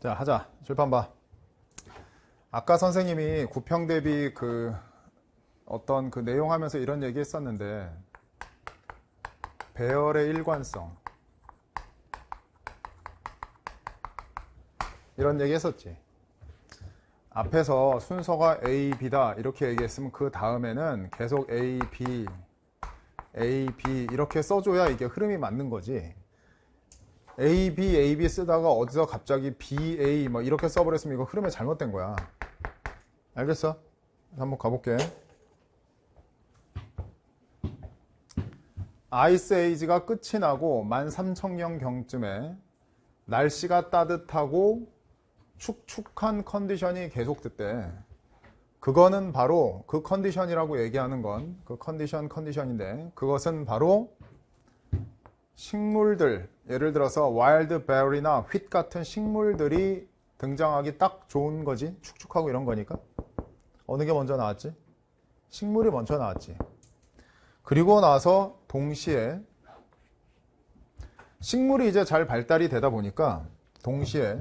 자, 하자. 출판 봐. 아까 선생님이 구평 대비 그 어떤 그 내용 하면서 이런 얘기 했었는데, 배열의 일관성. 이런 얘기 했었지. 앞에서 순서가 A, B다. 이렇게 얘기했으면 그 다음에는 계속 A, B, A, B 이렇게 써줘야 이게 흐름이 맞는 거지. A, B, A, B 쓰다가 어디서 갑자기 B, A 뭐 이렇게 써버렸으면 이거 흐름이 잘못된 거야. 알겠어? 한번 가볼게. 아이스 에이지가 끝이 나고 13,000년경쯤에 날씨가 따뜻하고 축축한 컨디션이 계속됐대. 그거는 바로 그 컨디션이라고 얘기하는 건 그 컨디션 컨디션인데 그것은 바로 식물들 예를 들어서 와일드 베리나 휘트 같은 식물들이 등장하기 딱 좋은 거지 축축하고 이런 거니까 어느 게 먼저 나왔지? 식물이 먼저 나왔지 그리고 나서 동시에 식물이 이제 잘 발달이 되다 보니까 동시에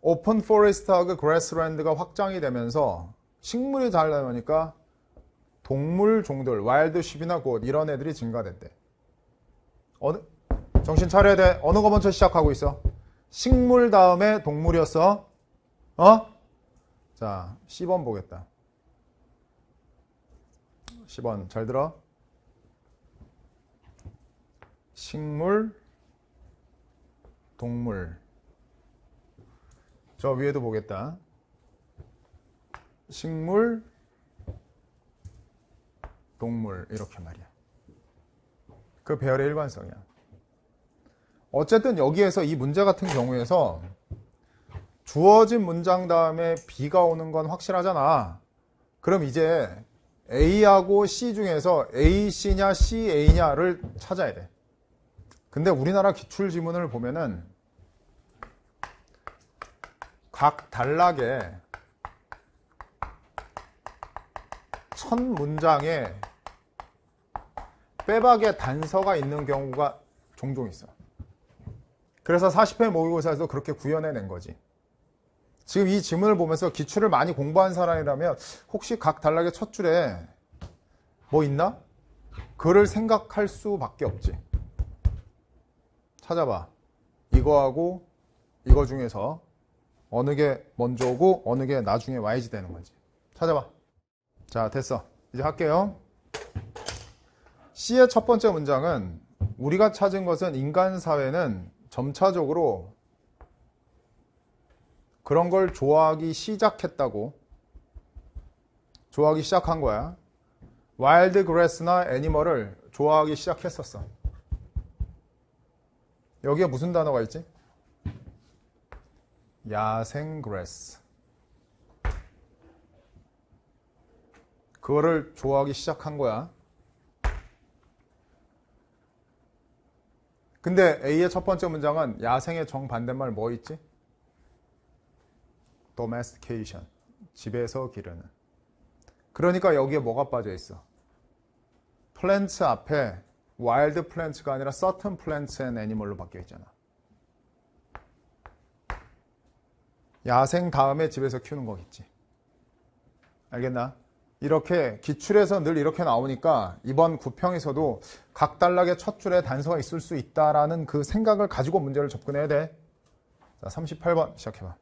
오픈 포레스트하고 그래스랜드가 확장이 되면서 식물이 잘 나오니까 동물 종들, 와일드 쉽이나 곧 이런 애들이 증가됐대. 어느 정신 차려야 돼. 어느 거 먼저 시작하고 있어? 식물 다음에 동물이었어. 어? 자, 10번 보겠다. 10번 잘 들어. 식물, 동물. 저 위에도 보겠다. 식물, 동물 이렇게 말이야. 그 배열의 일관성이야. 어쨌든 여기에서 이 문제 같은 경우에서 주어진 문장 다음에 B가 오는 건 확실하잖아. 그럼 이제 A하고 C 중에서 A, C냐, C, A냐를 찾아야 돼. 근데 우리나라 기출 지문을 보면은 각 단락에 첫 문장에 빼박의 단서가 있는 경우가 종종 있어. 그래서 40회 모의고사에서 그렇게 구현해낸 거지. 지금 이 지문을 보면서 기출을 많이 공부한 사람이라면 혹시 각 단락의 첫 줄에 뭐 있나? 그를 생각할 수밖에 없지. 찾아봐. 이거하고 이거 중에서 어느 게 먼저 오고 어느 게 나중에 와야지 되는 거지. 찾아봐. 자, 됐어. 이제 할게요. C의 첫 번째 문장은 우리가 찾은 것은 인간 사회는 점차적으로 그런 걸 좋아하기 시작했다고. 좋아하기 시작한 거야. 와일드 그래스나 애니멀을 좋아하기 시작했었어. 여기에 무슨 단어가 있지? 야생 그래스. 그거를 좋아하기 시작한 거야. 근데 A의 첫 번째 문장은 야생의 정반대말 뭐 있지? domestication. 집에서 기르는. 그러니까 여기에 뭐가 빠져 있어? 플랜츠 앞에 와일드 플랜츠가 아니라 certain plants and animal로 바뀌어 있잖아. 야생 다음에 집에서 키우는 거겠지. 알겠나? 이렇게 기출에서 늘 이렇게 나오니까 이번 구평에서도 각 단락의 첫 줄에 단서가 있을 수 있다라는 그 생각을 가지고 문제를 접근해야 돼. 자, 38번 시작해봐.